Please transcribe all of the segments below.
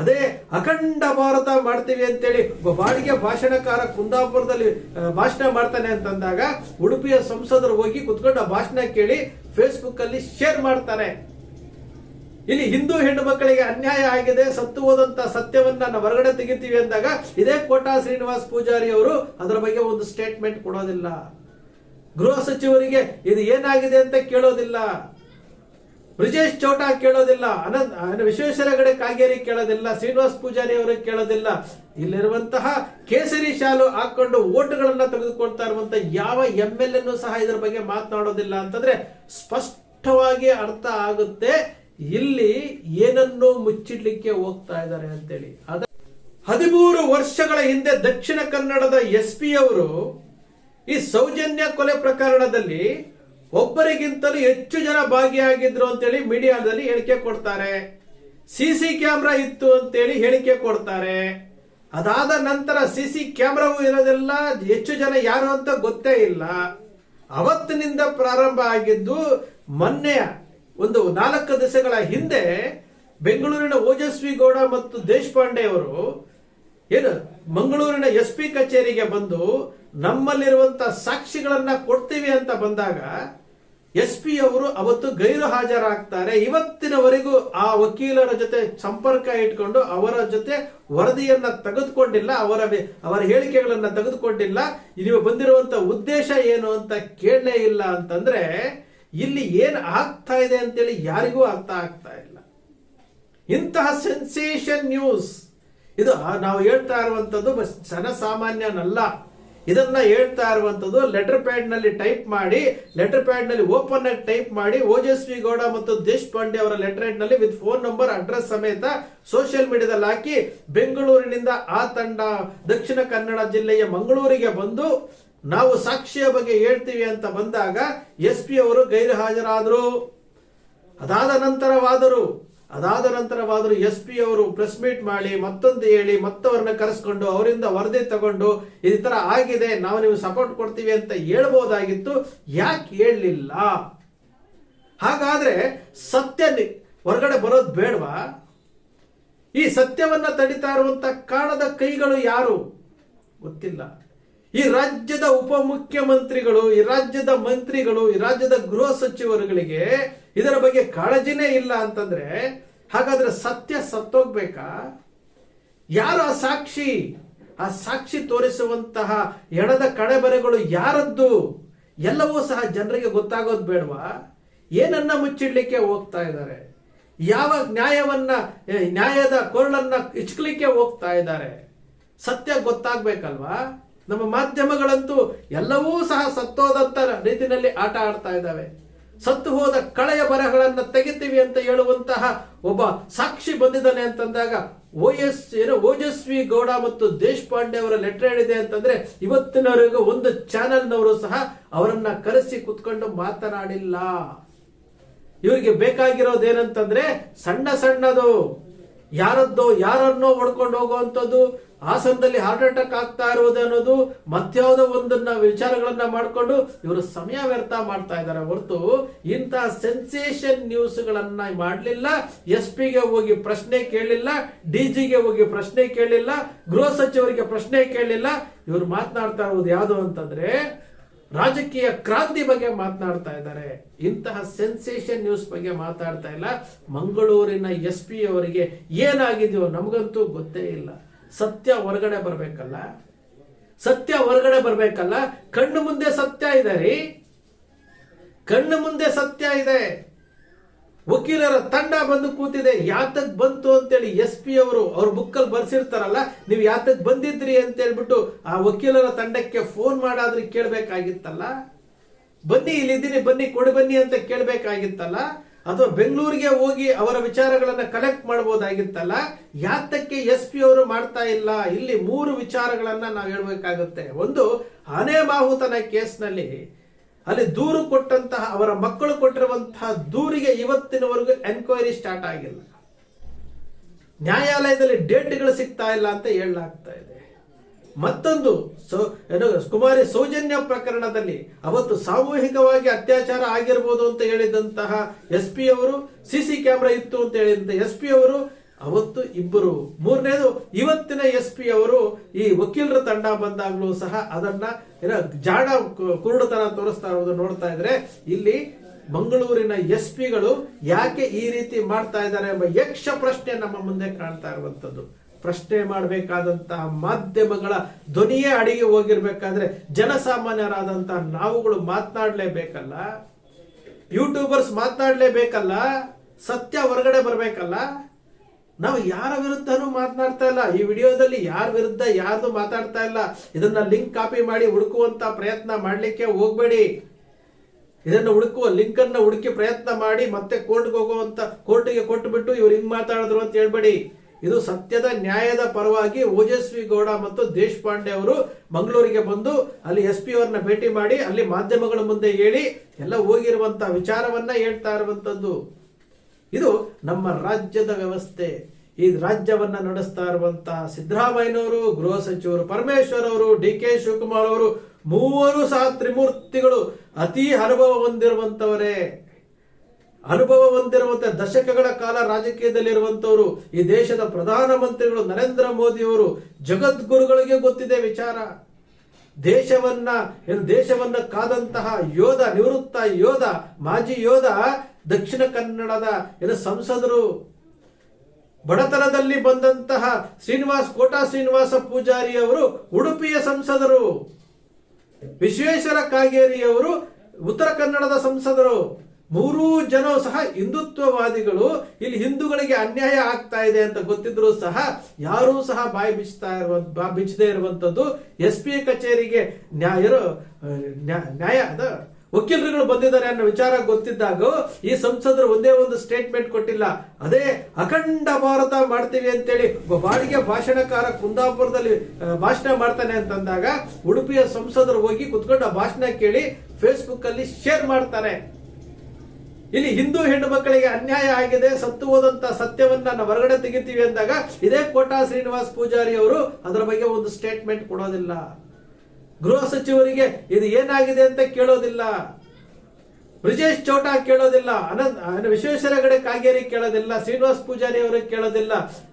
ಅದೇ ಅಖಂಡ ಭಾರತ ಮಾಡ್ತೀವಿ ಅಂತೇಳಿ ಬಾಡಿಗೆ ಭಾಷಣಕಾರ ಕುಂದಾಪುರದಲ್ಲಿ ಭಾಷಣ ಮಾಡ್ತಾನೆ ಅಂತಂದಾಗ ಉಡುಪಿಯ ಸಂಸದರು ಹೋಗಿ ಕುತ್ಕೊಂಡು ಭಾಷಣ ಕೇಳಿ ಫೇಸ್ಬುಕ್ ಅಲ್ಲಿ ಶೇರ್ ಮಾಡ್ತಾರೆ. ಇಲ್ಲಿ ಹಿಂದೂ ಹೆಣ್ಣು ಮಕ್ಕಳಿಗೆ ಅನ್ಯಾಯ ಆಗಿದೆ, ಸತ್ತು ಹೋದಂತ ಸತ್ಯವನ್ನ ನಾವು ಹೊರಗಡೆ ತೆಗಿತೀವಿ ಅಂದಾಗ ಇದೇ ಕೋಟಾ ಶ್ರೀನಿವಾಸ್ ಪೂಜಾರಿ ಅವರು ಅದರ ಬಗ್ಗೆ ಒಂದು ಸ್ಟೇಟ್ಮೆಂಟ್ ಕೊಡೋದಿಲ್ಲ. ಗೃಹ ಸಚಿವರಿಗೆ ಇದು ಏನಾಗಿದೆ ಅಂತ ಕೇಳೋದಿಲ್ಲ. ಬ್ರಿಜೇಶ್ ಚೌಟಾ ಕೇಳೋದಿಲ್ಲ, ಅನಂತ ಅನ- ವಿಶ್ವೇಶ್ವರ ಹೆಗಡೆ ಕಾಗೇರಿ ಕೇಳೋದಿಲ್ಲ, ಶ್ರೀನಿವಾಸ್ ಪೂಜಾರಿ ಅವರು ಕೇಳೋದಿಲ್ಲ. ಇಲ್ಲಿರುವಂತಹ ಕೇಸರಿ ಶಾಲು ಹಾಕೊಂಡು ಓಟುಗಳನ್ನ ತೆಗೆದುಕೊಳ್ತಾ ಇರುವಂತ ಯಾವ ಎಂ ಎಲ್ ಎನ್ನು ಸಹ ಇದರ ಬಗ್ಗೆ ಮಾತನಾಡೋದಿಲ್ಲ ಅಂತಂದ್ರೆ ಸ್ಪಷ್ಟವಾಗಿ ಅರ್ಥ ಆಗುತ್ತೆ. ಇಲ್ಲಿ ಏನನ್ನು ಮುಚ್ಚಿಡ್ಲಿಕ್ಕೆ ಹೋಗ್ತಾ ಇದ್ದಾರೆ ಅಂತೇಳಿ. ಅದ ಹದಿಮೂರು ವರ್ಷಗಳ ಹಿಂದೆ ದಕ್ಷಿಣ ಕನ್ನಡದ ಎಸ್ ಪಿ ಅವರು ಈ ಸೌಜನ್ಯ ಕೊಲೆ ಪ್ರಕರಣದಲ್ಲಿ ಒಬ್ಬರಿಗಿಂತಲೂ ಹೆಚ್ಚು ಜನ ಭಾಗಿಯಾಗಿದ್ರು ಅಂತೇಳಿ ಮೀಡಿಯಾದಲ್ಲಿ ಹೇಳಿಕೆ ಕೊಡ್ತಾರೆ. ಸಿಸಿ ಕ್ಯಾಮ್ರಾ ಇತ್ತು ಅಂತೇಳಿ ಹೇಳಿಕೆ ಕೊಡ್ತಾರೆ. ಅದಾದ ನಂತರ ಸಿಸಿ ಕ್ಯಾಮ್ರಾವು ಇರೋದೆಲ್ಲ, ಹೆಚ್ಚು ಜನ ಯಾರು ಅಂತ ಗೊತ್ತೇ ಇಲ್ಲ. ಅವತ್ತಿನಿಂದ ಪ್ರಾರಂಭ ಆಗಿದ್ದು ಮೊನ್ನೆ ಒಂದು ನಾಲ್ಕು ದಿವಸಗಳ ಹಿಂದೆ ಬೆಂಗಳೂರಿನ ಓಜಸ್ವಿ ಗೌಡ ಮತ್ತು ದೇಶಪಾಂಡೆ ಅವರು ಏನು? ಮಂಗಳೂರಿನ ಎಸ್ ಪಿ ಕಚೇರಿಗೆ ಬಂದು ನಮ್ಮಲ್ಲಿರುವಂತ ಸಾಕ್ಷಿಗಳನ್ನ ಕೊಡ್ತೀವಿ ಅಂತ ಬಂದಾಗ ಎಸ್ ಪಿ ಅವರು ಅವತ್ತು ಗೈರು ಹಾಜರಾಗ್ತಾರೆ. ಇವತ್ತಿನವರೆಗೂ ಆ ವಕೀಲರ ಜೊತೆ ಸಂಪರ್ಕ ಇಟ್ಕೊಂಡು ಅವರ ಜೊತೆ ವರದಿಯನ್ನ ತೆಗೆದುಕೊಂಡಿಲ್ಲ, ಅವರ ಅವರ ಹೇಳಿಕೆಗಳನ್ನ ತೆಗೆದುಕೊಂಡಿಲ್ಲ. ನೀವು ಬಂದಿರುವಂತ ಉದ್ದೇಶ ಏನು ಅಂತ ಕೇಳಲೇ ಇಲ್ಲ ಅಂತಂದ್ರೆ ಇಲ್ಲಿ ಏನ್ ಆಗ್ತಾ ಇದೆ ಅಂತೇಳಿ ಯಾರಿಗೂ ಅರ್ಥ ಆಗ್ತಾ ಇಲ್ಲ. ಇಂತಹ ಸೆನ್ಸೇಷನ್ ನ್ಯೂಸ್. ಇದು ನಾವು ಹೇಳ್ತಾ ಇರುವಂತದ್ದು ಬಸ್ ಜನಸಾಮಾನ್ಯನಲ್ಲ. ಇದನ್ನ ಹೇಳ್ತಾ ಇರುವಂತದ್ದು ಲೆಟರ್ ಪ್ಯಾಡ್ನಲ್ಲಿ ಟೈಪ್ ಮಾಡಿ ಲೆಟರ್ ಪ್ಯಾಡ್ನಲ್ಲಿ ಓಪನ್ ಆಗಿ ಟೈಪ್ ಮಾಡಿ, ಓಜಸ್ವಿ ಗೌಡ ಮತ್ತು ದೇಶಪಾಂಡೆ ಅವರ ಲೆಟರ್ ಹೆಡ್ನಲ್ಲಿ ವಿತ್ ಫೋನ್ ನಂಬರ್ ಅಡ್ರೆಸ್ ಸಮೇತ ಸೋಷಿಯಲ್ ಮೀಡಿಯಾದಲ್ಲಿ ಹಾಕಿ ಬೆಂಗಳೂರಿನಿಂದ ಆ ತಂಡ ದಕ್ಷಿಣ ಕನ್ನಡ ಜಿಲ್ಲೆಯ ಮಂಗಳೂರಿಗೆ ಬಂದು ನಾವು ಸಾಕ್ಷಿಯ ಬಗ್ಗೆ ಹೇಳ್ತೀವಿ ಅಂತ ಬಂದಾಗ ಎಸ್ ಪಿ ಅವರು ಗೈರು ಹಾಜರಾದರು ಅದಾದ ನಂತರವಾದರು. ಅದಾದ ನಂತರವಾದರೂ ಎಸ್ ಪಿ ಅವರು ಪ್ರೆಸ್ ಮೀಟ್ ಮಾಡಿ ಮತ್ತೊಂದು ಹೇಳಿ ಮತ್ತವರನ್ನ ಕರೆಸ್ಕೊಂಡು ಅವರಿಂದ ವರದಿ ತಗೊಂಡು ಈ ತರ ಆಗಿದೆ, ನಾವು ನೀವು ಸಪೋರ್ಟ್ ಕೊಡ್ತೀವಿ ಅಂತ ಹೇಳ್ಬೋದಾಗಿತ್ತು. ಯಾಕೆ ಹೇಳಲಿಲ್ಲ? ಹಾಗಾದ್ರೆ ಸತ್ಯ ಹೊರಗಡೆ ಬರೋದು ಬೇಡವಾ? ಈ ಸತ್ಯವನ್ನ ತಡಿತಾ ಇರುವಂತ ಕಾಣದ ಕೈಗಳು ಯಾರು? ಗೊತ್ತಿಲ್ಲ. ಈ ರಾಜ್ಯದ ಉಪಮುಖ್ಯಮಂತ್ರಿಗಳು, ಈ ರಾಜ್ಯದ ಮಂತ್ರಿಗಳು, ಈ ರಾಜ್ಯದ ಗೃಹ ಸಚಿವರುಗಳಿಗೆ ಇದರ ಬಗ್ಗೆ ಕಾಳಜಿನೇ ಇಲ್ಲ ಅಂತಂದ್ರೆ ಹಾಗಾದ್ರೆ ಸತ್ಯ ಸತ್ತೋಗ್ಬೇಕಾ? ಯಾರು ಆ ಸಾಕ್ಷಿ? ಆ ಸಾಕ್ಷಿ ತೋರಿಸುವಂತಹ ಎಣದ ಕಡೆಬರೆಗಳು ಯಾರದ್ದು? ಎಲ್ಲವೂ ಸಹ ಜನರಿಗೆ ಗೊತ್ತಾಗೋದು ಬೇಡವಾ? ಏನನ್ನ ಮುಚ್ಚಿಡ್ಲಿಕ್ಕೆ ಹೋಗ್ತಾ ಇದ್ದಾರೆ? ಯಾವ ನ್ಯಾಯವನ್ನ ನ್ಯಾಯದ ಕೊರಳನ್ನ ಇಚ್ಕಲಿಕ್ಕೆ ಹೋಗ್ತಾ ಇದ್ದಾರೆ? ಸತ್ಯ ಗೊತ್ತಾಗ್ಬೇಕಲ್ವಾ? ನಮ್ಮ ಮಾಧ್ಯಮಗಳಂತೂ ಎಲ್ಲವೂ ಸಹ ಸತ್ತೋದಂತ ರೀತಿಯಲ್ಲಿ ಆಟ ಆಡ್ತಾ ಇದ್ದಾವೆ. ಸತ್ತು ಹೋದ ಕಳೆಯ ಬರಹಗಳನ್ನ ತೆಗಿತೀವಿ ಅಂತ ಹೇಳುವಂತಹ ಒಬ್ಬ ಸಾಕ್ಷಿ ಬಂದಿದ್ದಾನೆ ಅಂತಂದಾಗ ಓ ಎಸ್ ಏನು ಓಜಸ್ವಿ ಗೌಡ ಮತ್ತು ದೇಶಪಾಂಡೆ ಅವರ ಲೆಟರ್ ಹೇಳಿದೆ ಅಂತಂದ್ರೆ ಇವತ್ತಿನವರೆಗೂ ಒಂದು ಚಾನೆಲ್ನವರು ಸಹ ಅವರನ್ನ ಕರೆಸಿ ಕುತ್ಕೊಂಡು ಮಾತನಾಡಿಲ್ಲ. ಇವರಿಗೆ ಬೇಕಾಗಿರೋದೇನಂತಂದ್ರೆ ಸಣ್ಣ ಸಣ್ಣದು. ಯಾರದ್ದೋ ಯಾರನ್ನೋ ಹೊಡ್ಕೊಂಡು ಹೋಗುವಂಥದ್ದು ಹಾಸನದಲ್ಲಿ ಹಾರ್ಟ್ ಅಟ್ಯಾಕ್ ಆಗ್ತಾ ಇರುವುದು ಅನ್ನೋದು ಮತ್ಯಾವುದೋ ಒಂದನ್ನ ವಿಚಾರಗಳನ್ನ ಮಾಡಿಕೊಂಡು ಇವರು ಸಮಯ ವ್ಯರ್ಥ ಮಾಡ್ತಾ ಇದ್ದಾರೆ. ಹೊರತು ಇಂತಹ ಸೆನ್ಸೇಷನ್ ನ್ಯೂಸ್ಗಳನ್ನ ಮಾಡಲಿಲ್ಲ ಎಸ್ ಪಿಗೆ ಹೋಗಿ ಪ್ರಶ್ನೆ ಕೇಳಲಿಲ್ಲ ಡಿ ಜಿಗೆ ಹೋಗಿ ಪ್ರಶ್ನೆ ಕೇಳಲಿಲ್ಲ ಗೃಹ ಸಚಿವರಿಗೆ ಪ್ರಶ್ನೆ ಕೇಳಲಿಲ್ಲ ಇವರು ಮಾತನಾಡ್ತಾ ಇರೋದು ಯಾವುದು ಅಂತಂದ್ರೆ ರಾಜಕೀಯ ಕ್ರಾಂತಿ ಬಗ್ಗೆ ಮಾತನಾಡ್ತಾ ಇದ್ದಾರೆ. ಇಂತಹ ಸೆನ್ಸೇಷನ್ ನ್ಯೂಸ್ ಬಗ್ಗೆ ಮಾತಾಡ್ತಾ ಇಲ್ಲ. ಮಂಗಳೂರಿನ ಎಸ್ ಪಿ ಅವರಿಗೆ ಏನಾಗಿದೆಯೋ ನಮಗಂತೂ ಗೊತ್ತೇ ಇಲ್ಲ. ಸತ್ಯ ಹೊರಗಡೆ ಬರಬೇಕಲ್ಲ? ಸತ್ಯ ಹೊರಗಡೆ ಬರಬೇಕಲ್ಲ? ಕಣ್ಣು ಮುಂದೆ ಸತ್ಯ ಇದೆ ರೀ. ಕಣ್ಣು ಮುಂದೆ ಸತ್ಯ ಇದೆ. ವಕೀಲರ ತಂಡ ಬಂದು ಕೂತಿದೆ. ಯಾತಕ್ ಬಂತು ಅಂತೇಳಿ ಎಸ್ ಪಿ ಅವರು ಅವ್ರ ಬುಕ್ಕಲ್ಲಿ ಬರ್ಸಿರ್ತಾರಲ್ಲ, ನೀವು ಯಾತಕ್ ಬಂದಿದ್ರಿ ಅಂತ ಹೇಳ್ಬಿಟ್ಟು ಆ ವಕೀಲರ ತಂಡಕ್ಕೆ ಫೋನ್ ಮಾಡಾದ್ರೂ ಕೇಳಬೇಕಾಗಿತ್ತಲ್ಲ? ಬನ್ನಿ, ಇಲ್ಲಿದ್ದೀನಿ, ಬನ್ನಿ, ಕೊಡಿ ಬನ್ನಿ ಅಂತ ಕೇಳಬೇಕಾಗಿತ್ತಲ್ಲ? ಅಥವಾ ಬೆಂಗಳೂರಿಗೆ ಹೋಗಿ ಅವರ ವಿಚಾರಗಳನ್ನು ಕಲೆಕ್ಟ್ ಮಾಡಬಹುದಾಗಿತ್ತಲ್ಲ ಯಾತಕ್ಕೆ ಎಸ್ ಪಿ ಅವರು ಮಾಡ್ತಾ ಇಲ್ಲ? ಇಲ್ಲಿ ಮೂರು ವಿಚಾರಗಳನ್ನ ನಾವು ಹೇಳ್ಬೇಕಾಗುತ್ತೆ. ಒಂದು ಅನೇ ಮಾಹುತನ ಕೇಸ್ನಲ್ಲಿ ಅಲ್ಲಿ ದೂರು ಕೊಟ್ಟಂತಹ, ಅವರ ಮಕ್ಕಳು ಕೊಟ್ಟಿರುವಂತಹ ದೂರಿಗೆ ಇವತ್ತಿನವರೆಗೂ ಎನ್ಕ್ವೈರಿ ಸ್ಟಾರ್ಟ್ ಆಗಿಲ್ಲ. ನ್ಯಾಯಾಲಯದಲ್ಲಿ ಡೇಟ್ಗಳು ಸಿಗ್ತಾ ಇಲ್ಲ ಅಂತ ಹೇಳಲಾಗ್ತಾ ಇದೆ. ಮತ್ತೊಂದು ಏನು, ಕುಮಾರಿ ಸೌಜನ್ಯ ಪ್ರಕರಣದಲ್ಲಿ ಅವತ್ತು ಸಾಮೂಹಿಕವಾಗಿ ಅತ್ಯಾಚಾರ ಆಗಿರ್ಬೋದು ಅಂತ ಹೇಳಿದಂತಹ ಎಸ್ ಪಿ ಅವರು, ಸಿ ಸಿ ಕ್ಯಾಮ್ರಾ ಇತ್ತು ಅಂತ ಹೇಳಿದಂತ ಎಸ್ ಪಿ ಅವರು ಅವತ್ತು ಇಬ್ಬರು. ಮೂರನೇದು, ಇವತ್ತಿನ ಎಸ್ ಪಿ ಅವರು ಈ ವಕೀಲರ ತಂಡ ಬಂದಾಗಲೂ ಸಹ ಅದನ್ನ ಏನ ಜಾಡ ಕುರುಡುತನ ತೋರಿಸ್ತಾ ಇರೋದು ನೋಡ್ತಾ ಇದ್ರೆ ಇಲ್ಲಿ ಮಂಗಳೂರಿನ ಎಸ್ ಪಿಗಳು ಯಾಕೆ ಈ ರೀತಿ ಮಾಡ್ತಾ ಇದ್ದಾರೆ ಎಂಬ ಯಕ್ಷ ಪ್ರಶ್ನೆ ನಮ್ಮ ಮುಂದೆ ಕಾಣ್ತಾ ಇರುವಂತದ್ದು. ಪ್ರಶ್ನೆ ಮಾಡಬೇಕಾದಂತಹ ಮಾಧ್ಯಮಗಳ ಧ್ವನಿಯೇ ಅಡಿಗೆ ಹೋಗಿರ್ಬೇಕಾದ್ರೆ ಜನಸಾಮಾನ್ಯರಾದಂತಹ ನಾವುಗಳು ಮಾತನಾಡಲೇಬೇಕಲ್ಲ? ಯೂಟ್ಯೂಬರ್ಸ್ ಮಾತನಾಡಲೇಬೇಕಲ್ಲ? ಸತ್ಯ ಹೊರಗಡೆ ಬರಬೇಕಲ್ಲ? ನಾವು ಯಾರ ವಿರುದ್ಧನೂ ಮಾತನಾಡ್ತಾ ಇಲ್ಲ. ಈ ವಿಡಿಯೋದಲ್ಲಿ ಯಾರ ವಿರುದ್ಧ ಯಾರ್ದು ಮಾತಾಡ್ತಾ ಇಲ್ಲ. ಇದನ್ನ ಲಿಂಕ್ ಕಾಪಿ ಮಾಡಿ ಹುಡುಕುವಂತ ಪ್ರಯತ್ನ ಮಾಡಲಿಕ್ಕೆ ಹೋಗ್ಬೇಡಿ. ಇದನ್ನ ಹುಡುಕುವ ಲಿಂಕ್ ಅನ್ನ ಹುಡುಕಿ ಪ್ರಯತ್ನ ಮಾಡಿ ಮತ್ತೆ ಕೋರ್ಟ್ಗೆ ಹೋಗುವಂತ, ಕೋರ್ಟ್ಗೆ ಕೊಟ್ಟು ಬಿಟ್ಟು ಇವ್ರು ಹಿಂಗ್ ಮಾತಾಡಿದ್ರು ಅಂತ ಹೇಳ್ಬೇಡಿ. ಇದು ಸತ್ಯದ ನ್ಯಾಯದ ಪರವಾಗಿ ಓಜಸ್ವಿ ಗೌಡ ಮತ್ತು ದೇಶಪಾಂಡೆ ಅವರು ಮಂಗಳೂರಿಗೆ ಬಂದು ಅಲ್ಲಿ ಎಸ್ ಪಿ ಅವರನ್ನ ಭೇಟಿ ಮಾಡಿ ಅಲ್ಲಿ ಮಾಧ್ಯಮಗಳ ಮುಂದೆ ಹೇಳಿ ಎಲ್ಲ ಹೋಗಿರುವಂತ ವಿಚಾರವನ್ನ ಹೇಳ್ತಾ ಇರುವಂತದ್ದು. ಇದು ನಮ್ಮ ರಾಜ್ಯದ ವ್ಯವಸ್ಥೆ. ಈ ರಾಜ್ಯವನ್ನ ನಡೆಸ್ತಾ ಇರುವಂತಹ ಸಿದ್ದರಾಮಯ್ಯನವರು, ಗೃಹ ಸಚಿವರು ಪರಮೇಶ್ವರ್ ಅವರು ಡಿ ಕೆ ಶಿವಕುಮಾರ್ ಅವರು ಮೂವರು ಸಹ ತ್ರಿಮೂರ್ತಿಗಳು ಅತಿ ಅನುಭವ ಹೊಂದಿರುವಂತವರೇ. ಅನುಭವ ಹೊಂದಿರುವಂತ ದಶಕಗಳ ಕಾಲ ರಾಜಕೀಯದಲ್ಲಿರುವಂತವರು, ಈ ದೇಶದ ಪ್ರಧಾನಮಂತ್ರಿಗಳು ನರೇಂದ್ರ ಮೋದಿ ಅವರು ಜಗದ್ಗುರುಗಳಿಗೆ ಗೊತ್ತಿದೆ ವಿಚಾರ. ದೇಶವನ್ನ ದೇಶವನ್ನ ಕಾದಂತಹ ಯೋಧ, ನಿವೃತ್ತ ಯೋಧ, ಮಾಜಿ ಯೋಧ ದಕ್ಷಿಣ ಕನ್ನಡದ ಎಲ್ಲ ಸಂಸದರು ಬಡತನದಲ್ಲಿ ಬಂದಂತಹ ಶ್ರೀನಿವಾಸ್, ಕೋಟಾ ಶ್ರೀನಿವಾಸ ಪೂಜಾರಿ ಅವರು, ಉಡುಪಿಯ ಸಂಸದರು, ವಿಶ್ವೇಶ್ವರ ಕಾಗೇರಿ ಅವರು, ಉತ್ತರ ಕನ್ನಡದ ಸಂಸದರು, ಮೂರೂ ಜನ ಸಹ ಹಿಂದುತ್ವವಾದಿಗಳು. ಇಲ್ಲಿ ಹಿಂದೂಗಳಿಗೆ ಅನ್ಯಾಯ ಆಗ್ತಾ ಇದೆ ಅಂತ ಗೊತ್ತಿದ್ರು ಸಹ ಯಾರೂ ಸಹ ಬಾಯಿ ಬಿಚ್ತಾ ಇರುವ ಬಾಯಿ ಬಿಚ್ಚದೇ ಇರುವಂತದ್ದು ಎಸ್ ಪಿ ಕಚೇರಿಗೆ ನ್ಯಾಯರು, ನ್ಯಾ- ನ್ಯಾಯ, ಅದ ವಕೀಲರುಗಳು ಬಂದಿದ್ದಾರೆ ಅನ್ನೋ ವಿಚಾರ ಗೊತ್ತಿದ್ದಾಗ ಈ ಸಂಸದರು ಒಂದೇ ಒಂದು ಸ್ಟೇಟ್ಮೆಂಟ್ ಕೊಟ್ಟಿಲ್ಲ. ಅದೇ ಅಖಂಡ ಭಾರತ ಮಾಡ್ತೀವಿ ಅಂತೇಳಿ ಬಾಡಿಗೆ ಭಾಷಣಕಾರ ಕುಂದಾಪುರದಲ್ಲಿ ಭಾಷಣ ಮಾಡ್ತಾನೆ ಅಂತಂದಾಗ ಉಡುಪಿಯ ಸಂಸದರು ಹೋಗಿ ಕುತ್ಕೊಂಡು ಭಾಷಣ ಕೇಳಿ ಫೇಸ್ಬುಕ್ ಅಲ್ಲಿ ಶೇರ್ ಮಾಡ್ತಾರೆ ಇಲ್ಲಿ ಹಿಂದೂ ಹೆಣ್ಣು ಮಕ್ಕಳಿಗೆ ಅನ್ಯಾಯ ಆಗಿದೆ, ಸತ್ತು ಹೋದಂತ ಸತ್ಯವನ್ನ ನಾವು ಹೊರಗಡೆ ತೆಗಿತೀವಿ ಅಂದಾಗ ಇದೇ ಕೋಟಾ ಶ್ರೀನಿವಾಸ್ ಪೂಜಾರಿ ಅವರು ಅದರ ಬಗ್ಗೆ ಒಂದು ಸ್ಟೇಟ್ಮೆಂಟ್ ಕೊಡೋದಿಲ್ಲ. ಗೃಹ ಸಚಿವರಿಗೆ ಇದು ಏನಾಗಿದೆ ಅಂತ ಕೇಳೋದಿಲ್ಲ. ಬ್ರಿಜೇಶ್ ಚೌಟಾ ಕೇಳೋದಿಲ್ಲ. ಅನಂತ ಅನ- ವಿಶ್ವೇಶ್ವರ ಹೆಗಡೆ ಕಾಗೇರಿ ಕೇಳೋದಿಲ್ಲ. ಶ್ರೀನಿವಾಸ್ ಪೂಜಾರಿ ಅವರಿಗೆ ಕೇಳೋದಿಲ್ಲ.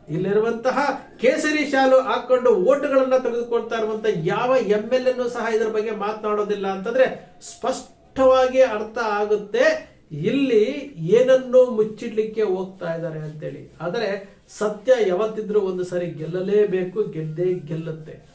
ಇಲ್ಲಿರುವಂತಹ ಕೇಸರಿ ಶಾಲು ಹಾಕೊಂಡು ಓಟುಗಳನ್ನ ತೆಗೆದುಕೊಳ್ತಾ ಇರುವಂತಹ ಯಾವ ಎಂ ಎಲ್ ಎನ್ನು ಸಹ ಇದರ ಬಗ್ಗೆ ಮಾತನಾಡೋದಿಲ್ಲ ಅಂತಂದ್ರೆ ಸ್ಪಷ್ಟವಾಗಿ ಅರ್ಥ ಆಗುತ್ತೆ. ಇಲ್ಲಿ ಏನನ್ನು ಮುಚ್ಚಿಡ್ಲಿಕ್ಕೆ ಹೋಗ್ತಾ ಇದ್ದಾರೆ ಅಂತೇಳಿ. ಆದರೆ ಸತ್ಯ ಯಾವತ್ತಿದ್ರೂ ಒಂದು ಸಾರಿ ಗೆಲ್ಲಲೇಬೇಕು. ಗೆದ್ದೇ ಗೆಲ್ಲುತ್ತೆ.